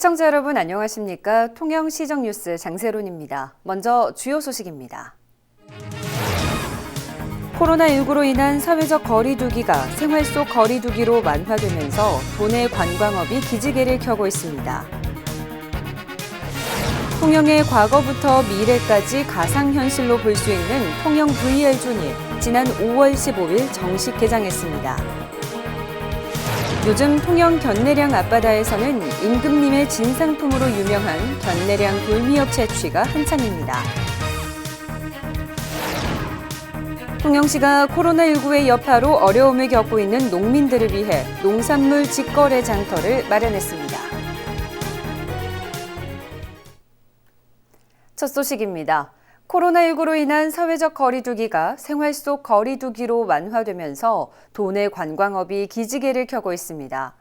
시청자 여러분 안녕하십니까? 통영시정 뉴스 장세론입니다. 먼저 주요 소식입니다. 코로나19로 인한 사회적 거리두기가 생활 속 거리두기로 만화되면서 도내 관광업이 기지개를 켜고 있습니다. 통영의 과거부터 미래까지 가상현실로 볼 수 있는 통영 VR존이 지난 5월 15일 정식 개장했습니다. 요즘 통영 견내량 앞바다에서는 임금님의 진상품으로 유명한 견내량 돌미역 채취가 한창입니다. 통영시가 코로나19의 여파로 어려움을 겪고 있는 농민들을 위해 농산물 직거래 장터를 마련했습니다. 첫 소식입니다. 코로나19로 인한 사회적 거리두기가 생활 속 거리두기로 완화되면서 도내 관광업이 기지개를 켜고 있습니다.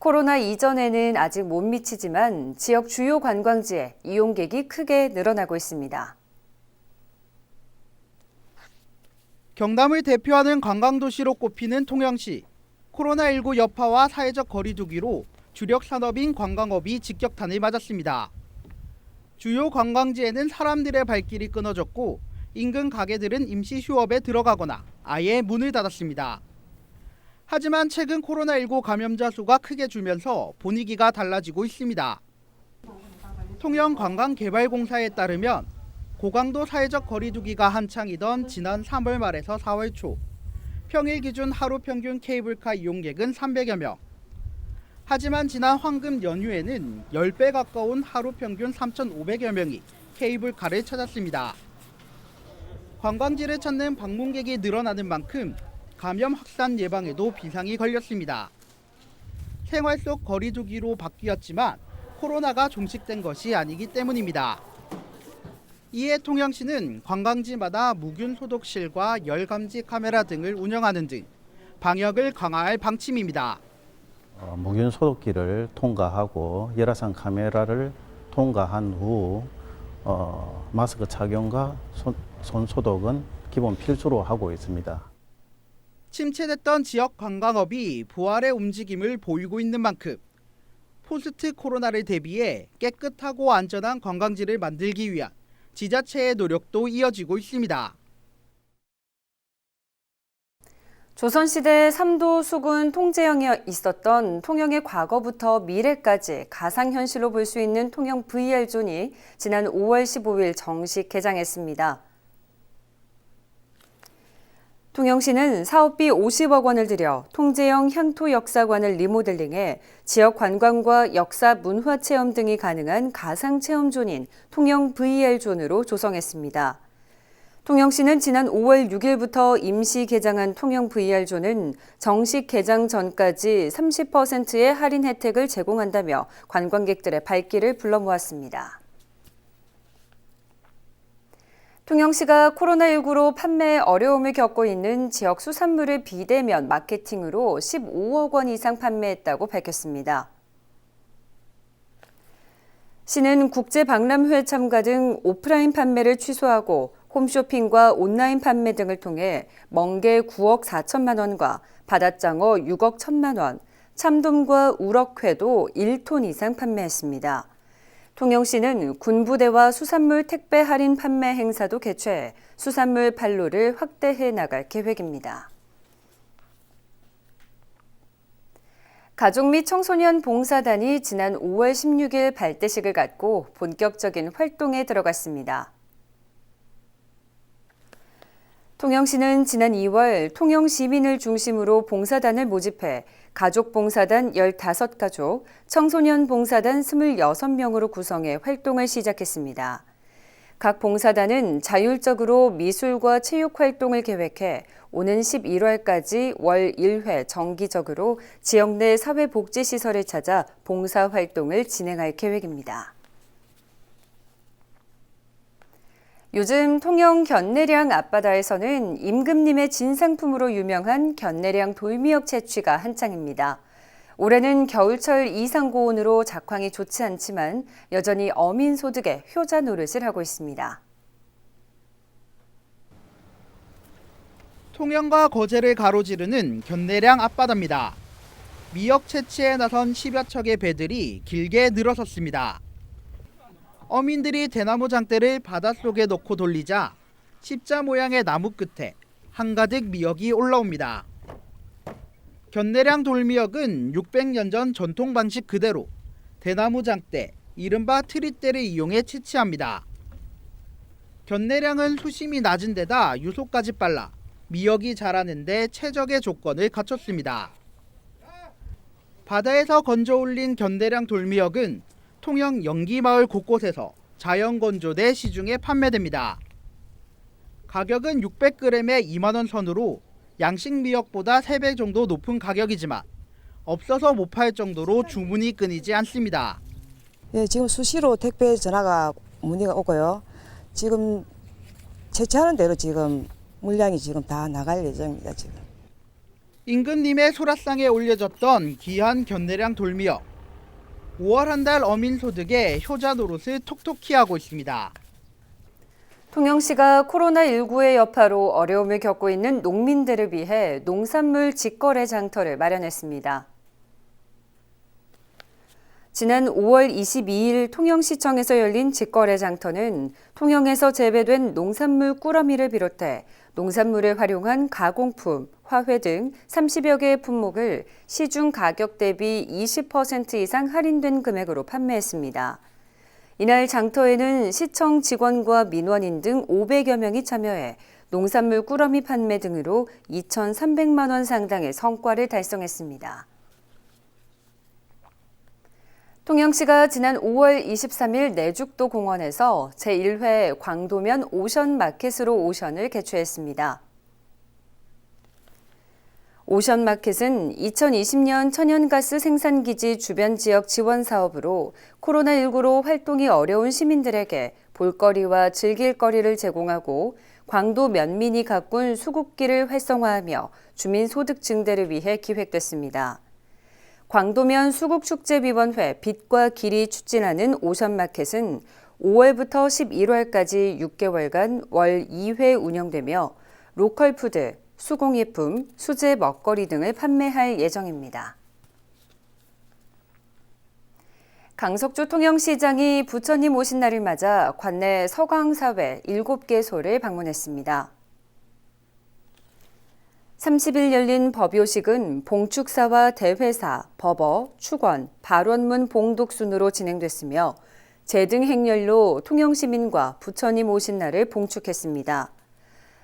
코로나 이전에는 아직 못 미치지만 지역 주요 관광지에 이용객이 크게 늘어나고 있습니다. 경남을 대표하는 관광도시로 꼽히는 통영시. 코로나19 여파와 사회적 거리두기로 주력 산업인 관광업이 직격탄을 맞았습니다. 주요 관광지에는 사람들의 발길이 끊어졌고 인근 가게들은 임시 휴업에 들어가거나 아예 문을 닫았습니다. 하지만 최근 코로나19 감염자 수가 크게 줄면서 분위기가 달라지고 있습니다. 통영관광개발공사에 따르면 고강도 사회적 거리두기가 한창이던 지난 3월 말에서 4월 초 평일 기준 하루 평균 케이블카 이용객은 300여 명. 하지만 지난 황금 연휴에는 10배 가까운 하루 평균 3,500여 명이 케이블카를 찾았습니다. 관광지를 찾는 방문객이 늘어나는 만큼 감염 확산 예방에도 비상이 걸렸습니다. 생활 속 거리두기로 바뀌었지만 코로나가 종식된 것이 아니기 때문입니다. 이에 통영시는 관광지마다 무균 소독실과 열 감지 카메라 등을 운영하는 등 방역을 강화할 방침입니다. 어, 무균 소독기를 통과하고 열화상 카메라를 통과한 후 어, 마스크 착용과 손, 손 소독은 기본 필수로 하고 있습니다. 침체됐던 지역 관광업이 부활의 움직임을 보이고 있는 만큼 포스트 코로나를 대비해 깨끗하고 안전한 관광지를 만들기 위한 지자체의 노력도 이어지고 있습니다. 조선시대 삼도 수군 통제형이 있었던 통영의 과거부터 미래까지 가상현실로 볼 수 있는 통영 VR존이 지난 5월 15일 정식 개장했습니다. 통영시는 사업비 50억 원을 들여 통제형 향토 역사관을 리모델링해 지역 관광과 역사 문화 체험 등이 가능한 가상 체험존인 통영 VR존으로 조성했습니다. 통영시는 지난 5월 6일부터 임시 개장한 통영 VR존은 정식 개장 전까지 30%의 할인 혜택을 제공한다며 관광객들의 발길을 불러 모았습니다. 통영시가 코로나19로 판매에 어려움을 겪고 있는 지역 수산물을 비대면 마케팅으로 15억 원 이상 판매했다고 밝혔습니다. 시는 국제 박람회 참가 등 오프라인 판매를 취소하고 홈쇼핑과 온라인 판매 등을 통해 멍게 9억 4천만 원과 바닷장어 6억 1천만 원, 참돔과 우럭회도 1톤 이상 판매했습니다. 통영시는 군부대와 수산물 택배 할인 판매 행사도 개최해 수산물 판로를 확대해 나갈 계획입니다. 가족 및 청소년 봉사단이 지난 5월 16일 발대식을 갖고 본격적인 활동에 들어갔습니다. 통영시는 지난 2월 통영 시민을 중심으로 봉사단을 모집해 가족 봉사단 15가족, 청소년 봉사단 26명으로 구성해 활동을 시작했습니다. 각 봉사단은 자율적으로 미술과 체육 활동을 계획해 오는 11월까지 월 1회 정기적으로 지역 내 사회복지시설을 찾아 봉사 활동을 진행할 계획입니다. 요즘 통영 견내량 앞바다에서는 임금님의 진상품으로 유명한 견내량 돌미역 채취가 한창입니다. 올해는 겨울철 이상 고온으로 작황이 좋지 않지만 여전히 어민 소득에 효자 노릇을 하고 있습니다. 통영과 거제를 가로지르는 견내량 앞바다입니다. 미역 채취에 나선 10여 척의 배들이 길게 늘어섰습니다. 어민들이 대나무 장대를 바닷속에 넣고 돌리자 십자 모양의 나무 끝에 한가득 미역이 올라옵니다. 견내량 돌미역은 600년 전 전통 방식 그대로 대나무 장대, 이른바 트리대를 이용해 채취합니다. 견내량은 수심이 낮은 데다 유속까지 빨라 미역이 자라는데 최적의 조건을 갖췄습니다. 바다에서 건져 올린 견대량 돌미역은 통영 영기마을 곳곳에서 자연 건조돼 시중에 판매됩니다. 가격은 600g에 2만 원 선으로 양식 미역보다 3배 정도 높은 가격이지만 없어서 못 팔 정도로 주문이 끊이지 않습니다. 예, 지금 수시로 택배 전화가 문의가 오고요. 지금 채취하는 대로 지금 물량이 지금 다 나갈 예정입니다. 지금. 임금님의 소라상에 올려졌던 귀한 견내량 돌미역. 5월 한 달 어민 소득에 효자 노릇을 톡톡히 하고 있습니다. 통영시가 코로나19의 여파로 어려움을 겪고 있는 농민들을 위해 농산물 직거래 장터를 마련했습니다. 지난 5월 22일 통영시청에서 열린 직거래 장터는 통영에서 재배된 농산물 꾸러미를 비롯해 농산물에 활용한 가공품, 화훼 등 30여 개의 품목을 시중 가격 대비 20% 이상 할인된 금액으로 판매했습니다. 이날 장터에는 시청 직원과 민원인 등 500여 명이 참여해 농산물 꾸러미 판매 등으로 2,300만 원 상당의 성과를 달성했습니다. 통영시가 지난 5월 23일 내죽도 공원에서 제1회 광도면 오션 마켓으로 오션을 개최했습니다. 오션 마켓은 2020년 천연가스 생산기지 주변 지역 지원 사업으로 코로나19로 활동이 어려운 시민들에게 볼거리와 즐길거리를 제공하고 광도 면민이 가꾼 수국기를 활성화하며 주민 소득 증대를 위해 기획됐습니다. 광도면 수국축제위원회 빛과 길이 추진하는 오션마켓은 5월부터 11월까지 6개월간 월 2회 운영되며 로컬푸드, 수공예품, 수제 먹거리 등을 판매할 예정입니다. 강석주 통영시장이 부처님 오신 날을 맞아 관내 서광사회 7개 소를 방문했습니다. 30일 열린 법요식은 봉축사와 대회사, 법어, 축원, 발원문 봉독 순으로 진행됐으며 제등 행렬로 통영시민과 부처님 오신 날을 봉축했습니다.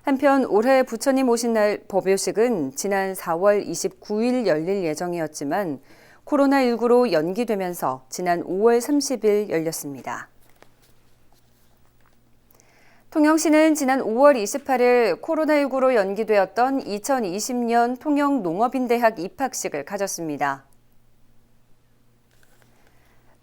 한편 올해 부처님 오신 날 법요식은 지난 4월 29일 열릴 예정이었지만 코로나19로 연기되면서 지난 5월 30일 열렸습니다. 통영시는 지난 5월 28일 코로나19로 연기되었던 2020년 통영농업인대학 입학식을 가졌습니다.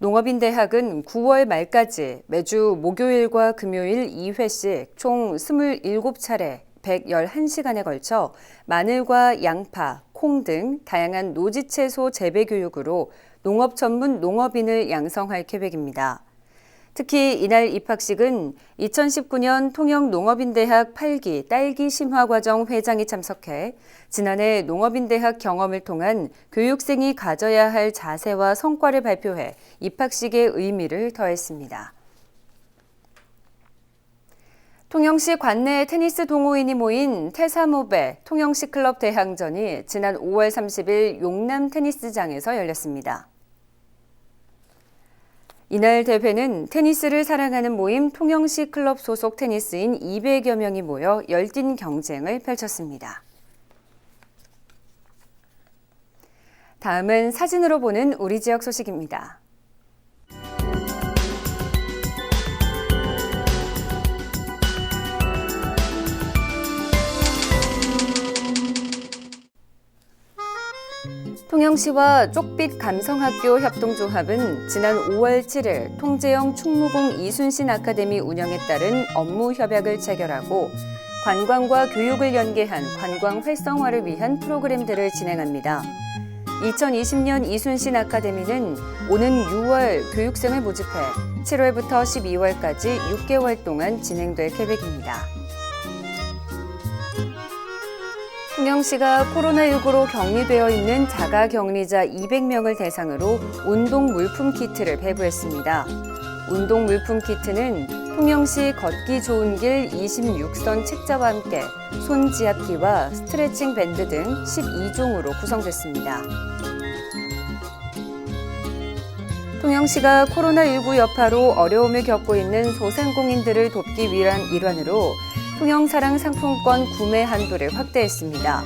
농업인대학은 9월 말까지 매주 목요일과 금요일 2회씩 총 27차례 111시간에 걸쳐 마늘과 양파, 콩 등 다양한 노지채소 재배 교육으로 농업 전문 농업인을 양성할 계획입니다. 특히 이날 입학식은 2019년 통영농업인대학 8기 딸기 심화과정 회장이 참석해 지난해 농업인대학 경험을 통한 교육생이 가져야 할 자세와 성과를 발표해 입학식의 의미를 더했습니다. 통영시 관내 테니스 동호인이 모인 태사모베 통영시 클럽 대항전이 지난 5월 30일 용남 테니스장에서 열렸습니다. 이날 대회는 테니스를 사랑하는 모임 통영시 클럽 소속 테니스인 200여 명이 모여 열띤 경쟁을 펼쳤습니다. 다음은 사진으로 보는 우리 지역 소식입니다. 통영시와 쪽빛 감성학교 협동조합은 지난 5월 7일 통제영 충무공 이순신 아카데미 운영에 따른 업무 협약을 체결하고 관광과 교육을 연계한 관광 활성화를 위한 프로그램들을 진행합니다. 2020년 이순신 아카데미는 오는 6월 교육생을 모집해 7월부터 12월까지 6개월 동안 진행될 계획입니다. 통영시가 코로나19로 격리되어 있는 자가 격리자 200명을 대상으로 운동 물품 키트를 배부했습니다. 운동 물품 키트는 통영시 걷기 좋은 길 26선 책자와 함께 손 지압기와 스트레칭 밴드 등 12종으로 구성됐습니다. 통영시가 코로나19 여파로 어려움을 겪고 있는 소상공인들을 돕기 위한 일환으로 통영사랑 상품권 구매 한도를 확대했습니다.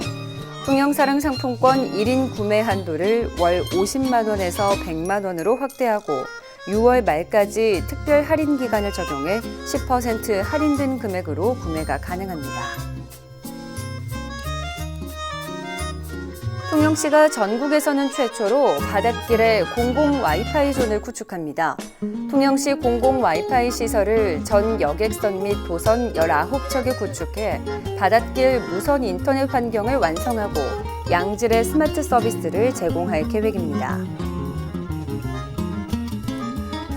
통영사랑 상품권 1인 구매 한도를 월 50만 원에서 100만 원으로 확대하고 6월 말까지 특별 할인 기간을 적용해 10% 할인된 금액으로 구매가 가능합니다. 통영시가 전국에서는 최초로 바닷길에 공공 와이파이 존을 구축합니다. 통영시 공공 와이파이 시설을 전 여객선 및 도선 19척에 구축해 바닷길 무선 인터넷 환경을 완성하고 양질의 스마트 서비스를 제공할 계획입니다.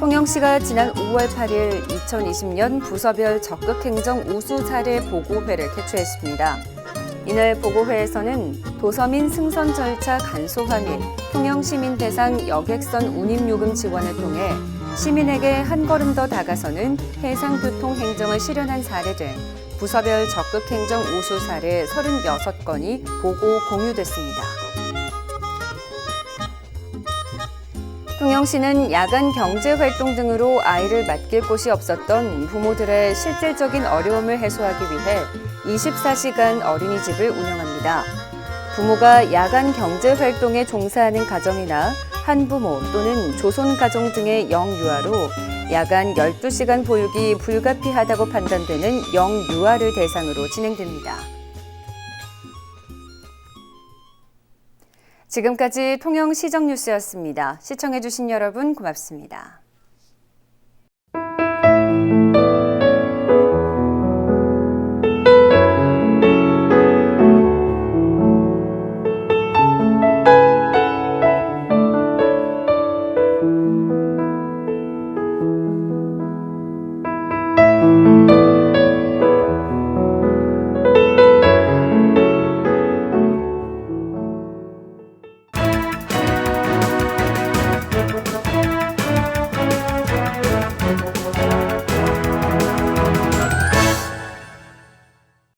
통영시가 지난 5월 8일 2020년 부서별 적극행정 우수 사례 보고회를 개최했습니다. 이날 보고회에서는 도서민 승선 절차 간소화 및 통영시민 대상 여객선 운임요금 지원을 통해 시민에게 한 걸음 더 다가서는 해상교통 행정을 실현한 사례 등 부서별 적극 행정 우수 사례 36건이 보고 공유됐습니다. 통영시는 야간 경제 활동 등으로 아이를 맡길 곳이 없었던 부모들의 실질적인 어려움을 해소하기 위해 24시간 어린이집을 운영합니다. 부모가 야간 경제 활동에 종사하는 가정이나 한부모 또는 조손가정 등의 영유아로 야간 12시간 보육이 불가피하다고 판단되는 영유아를 대상으로 진행됩니다. 지금까지 통영시정 뉴스였습니다. 시청해주신 여러분 고맙습니다.